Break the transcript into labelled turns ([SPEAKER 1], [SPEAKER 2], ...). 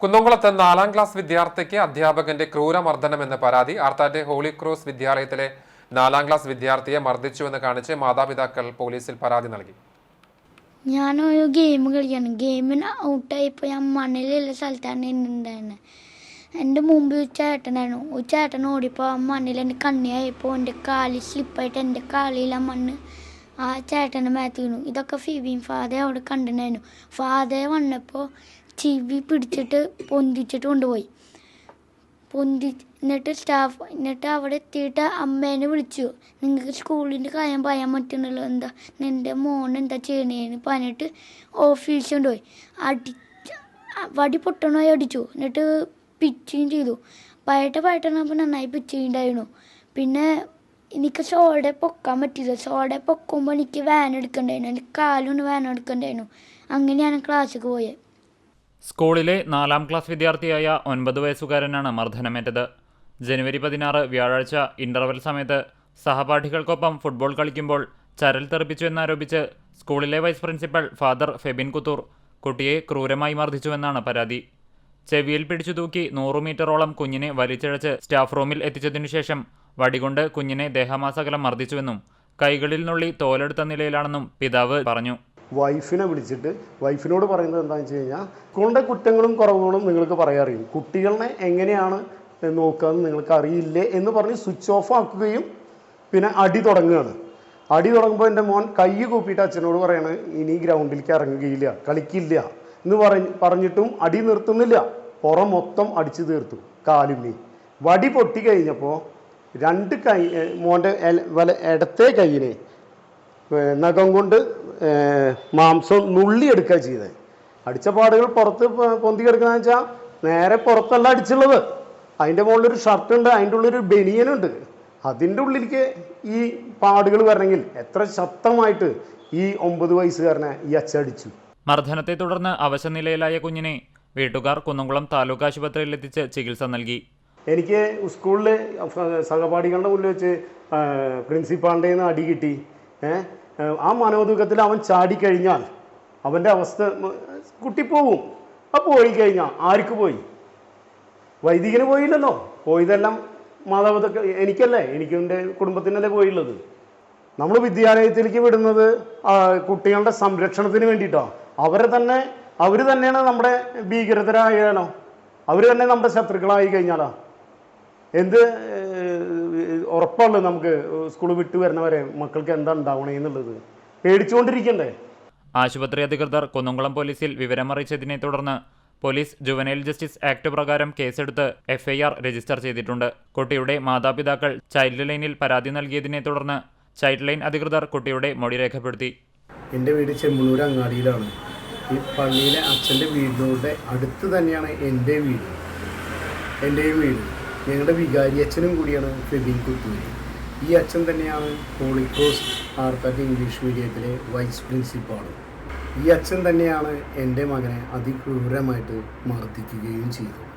[SPEAKER 1] കുന്നംകുളത്ത് നാലാം ക്ലാസ് വിദ്യാർത്ഥിക്ക് അധ്യാപകന്റെ ക്രൂരമർദ്ദനം എന്ന പരാതി. ആർത്താറ്റ് ഹോളി ക്രോസ് വിദ്യാലയത്തിലെ നാലാം ക്ലാസ് വിദ്യാർത്ഥിയെ മർദ്ദിച്ചുവെന്ന് കാണിച്ച് മാതാപിതാക്കൾ പോലീസിൽ പരാതി നൽകി.
[SPEAKER 2] ഞാനൊരു ഗെയിം കളിക്കാണ്. ഗെയിമിന് ഔട്ടായിപ്പോൾ ഞാൻ മണ്ണിലുള്ള സ്ഥലത്താണ് ഉണ്ടായിരുന്നത് എന്റെ മുമ്പിൽ ഒരു ചേട്ടനായിരുന്നു. ഒരു ചേട്ടൻ ഓടിപ്പോൾ ആ മണ്ണിൽ എന്റെ കണ്ണിയായപ്പോൾ എന്റെ കാലിൽ സ്ലിപ്പായിട്ട് എന്റെ കാലിൽ ആ മണ്ണ് ആ ചേട്ടന്റെ മേത്ത് വീണു. ഇതൊക്കെ ഫിബിയും ഫാദർ അവിടെ കണ്ടിട്ടുണ്ടായിരുന്നു. ഫാദർ വന്നപ്പോൾ ചിവി പിടിച്ചിട്ട് പൊന്തിച്ചിട്ട് കൊണ്ടുപോയി. പൊന്തി എന്നിട്ട് സ്റ്റാഫ് എന്നിട്ട് അവിടെ എത്തിയിട്ട് അമ്മേനെ വിളിച്ചു. നിങ്ങൾക്ക് സ്കൂളിന്റെ കാര്യം പറയാൻ പറ്റുന്നല്ലോ എന്താ? നിന്റെ മോൻ എന്താ ചെയ്യണേന്ന് പറഞ്ഞിട്ട് ഓഫീസിൽ കൊണ്ടുപോയി. അടി വടി പൊട്ടണമായി അടിച്ചു. എന്നിട്ട് പിച്ചുകയും ചെയ്തു. പയട്ട പയട്ടണപ്പോൾ നന്നായി പിച്ചുകയുണ്ടായിരുന്നു പിന്നെ എനിക്ക് സോടെ പൊക്കാൻ പറ്റില്ല സോടെ പൊക്കുമ്പോൾ എനിക്ക് വാൻ എടുക്കണ്ടായിരുന്നു. എന്റെ കാലുകൊണ്ട് വാൻ എടുക്കണ്ടായിരുന്നു. അങ്ങനെയാണ് ക്ലാസ്സിലേക്ക് പോയത്
[SPEAKER 3] സ്കൂളിലെ നാലാം ക്ലാസ് വിദ്യാർത്ഥിയായ ഒൻപത് വയസ്സുകാരനാണ് മർദ്ദനമേറ്റത്. ജനുവരി പതിനാറ് വ്യാഴാഴ്ച ഇന്റർവെൽ സമയത്ത് സഹപാഠികൾക്കൊപ്പം ഫുട്ബോൾ കളിക്കുമ്പോൾ ചരൽ തെറിപ്പിച്ചു എന്നാരോപിച്ച് സ്കൂളിലെ vice principal father Febin Kuthoor കുട്ടിയെ ക്രൂരമായി മർദ്ദിച്ചുവെന്നാണ് പരാതി. ചെവിയിൽ പിടിച്ചു തൂക്കി നൂറു മീറ്ററോളം കുഞ്ഞിനെ വലിച്ചിഴച്ച് സ്റ്റാഫ് റൂമിൽ എത്തിച്ചതിനു ശേഷം വടികൊണ്ട് കുഞ്ഞിനെ ദേഹമാസകലം മർദ്ദിച്ചുവെന്നും കൈകളിൽ നുള്ളി തോലെടുത്ത നിലയിലാണെന്നും പിതാവ് പറഞ്ഞു.
[SPEAKER 4] വൈഫിനെ വിളിച്ചിട്ട് വൈഫിനോട് പറയുന്നത് എന്താണെന്ന് വെച്ച് കഴിഞ്ഞാൽ സ്കൂളിന്റെ കുറ്റങ്ങളും കുറവുകളും നിങ്ങൾക്ക് പറയാൻ അറിയും കുട്ടികളെ എങ്ങനെയാണ് നോക്കാമെന്ന് നിങ്ങൾക്ക് അറിയില്ലേ? എന്ന് പറഞ്ഞ് സ്വിച്ച് ഓഫ് ആക്കുകയും പിന്നെ അടി തുടങ്ങുകയാണ്. അടി തുടങ്ങുമ്പോൾ എന്റെ മോൻ കൈ കൂപ്പിയിട്ട് അച്ഛനോട് പറയാണ് ഇനി ഗ്രൗണ്ടിലേക്ക് ഇറങ്ങുകയില്ല കളിക്കില്ല. എന്ന് പറഞ്ഞ് പറഞ്ഞിട്ടും അടി നിർത്തുന്നില്ല. പുറം മൊത്തം അടിച്ചു തീർത്തു കാലുമ്മി വടി പൊട്ടി കഴിഞ്ഞപ്പോൾ രണ്ട് കൈ മോന്റെ വല ഇടത്തെ കൈയിനെ നഖം കൊണ്ട് മാംസം നുള്ളിയെടുക്കുക ചെയ്തത് അടിച്ച പാടുകൾ പുറത്ത് പൊന്തി കിടക്കുന്ന വെച്ചാൽ നേരെ പുറത്തല്ല അടിച്ചുള്ളത്. അതിന്റെ മുകളിലൊരു ഷർട്ട് ഉണ്ട് അതിന്റെ ഉള്ളിലൊരു ബനിയനുണ്ട് അതിന്റെ ഉള്ളിലേക്ക് ഈ പാടുകൾ വരണമെങ്കിൽ എത്ര ശക്തമായിട്ട് ഈ ഒമ്പത് വയസ്സുകാരനെ ഈ അച്ചടിച്ചു
[SPEAKER 3] മർദ്ദനത്തെ തുടർന്ന് അവശനിലയിലായ കുഞ്ഞിനെ വീട്ടുകാർ കുന്നംകുളം താലൂക്ക് ആശുപത്രിയിൽ എത്തിച്ച് ചികിത്സ നൽകി.
[SPEAKER 4] എനിക്ക് സ്കൂളിൽ സഹപാഠികളുടെ മുന്നിൽ വെച്ച് പ്രിൻസിപ്പാളിന്റെ നിന്ന് അടി കിട്ടി. ഏ? ആ മനോദുഃഖത്തിൽ അവൻ ചാടിക്കഴിഞ്ഞാൽ അവന്റെ അവസ്ഥ കുട്ടിപ്പോവും കുട്ടി പോവും. ആ പോയി കഴിഞ്ഞാൽ ആർക്ക് പോയി? വൈദികന് പോയില്ലല്ലോ. പോയതെല്ലാം മാതാപിതാക്കൾ എനിക്കല്ലേ എനിക്ക് എന്റെ കുടുംബത്തിനല്ലേ പോയുള്ളത്. നമ്മൾ വിദ്യാലയത്തിലേക്ക് വിടുന്നത് കുട്ടികളുടെ സംരക്ഷണത്തിന് വേണ്ടിയിട്ടാണ് അവരെ തന്നെ അവർ തന്നെയാണ് നമ്മുടെ ഭീകരതരായാലോ അവർ തന്നെ നമ്മുടെ ശത്രുക്കളായി കഴിഞ്ഞാലോ. എന്ത് ഉറപ്പുള്ളത് നമുക്ക് സ്കൂൾ വിട്ടു വരുന്നവരെ മക്കൾക്ക് എന്താ ഉണ്ടാവണേ എന്നുള്ളത് പേടിച്ചുകൊണ്ടിരിക്കണ്ടേ?
[SPEAKER 3] ആശുപത്രി അധികൃതർ കുന്നംകുളം പോലീസിൽ വിവരമറിയിച്ചതിനെ തുടർന്ന് പോലീസ് ജുവനൈൽ ജസ്റ്റിസ് ആക്ട് പ്രകാരം കേസെടുത്ത് എഫ്ഐആർ രജിസ്റ്റർ ചെയ്തിട്ടുണ്ട്. കുട്ടിയുടെ മാതാപിതാക്കൾ ചൈൽഡ് ലൈനിൽ പരാതി നൽകിയതിനെ തുടർന്ന് ചൈൽഡ് ലൈൻ അധികൃതർ കുട്ടിയുടെ മൊഴി രേഖപ്പെടുത്തി.
[SPEAKER 4] എന്റെ വീട് ചെമ്മണൂർ അങ്ങാടിയിലാണ്. ഈ പള്ളിയിലെ അച്ഛന്റെ വീടിനോട് അടുത്ത് തന്നെയാണ് എന്റെ വീട്. എന്റെയും വീട്. ഞങ്ങളുടെ വികാരി അച്ഛനും കൂടിയാണ് ഫെബിൻ കുത്തൂരി. ഈ അച്ഛൻ തന്നെയാണ് ഹോളിക്രോസ് ആർത്തറ്റ് ഇംഗ്ലീഷ് മീഡിയത്തിലെ വൈസ് പ്രിൻസിപ്പാളും ഈ അച്ഛൻ തന്നെയാണ് എന്റെ മകനെ അതിക്രൂരമായിട്ട് മർദ്ദിക്കുകയും ചെയ്തത്.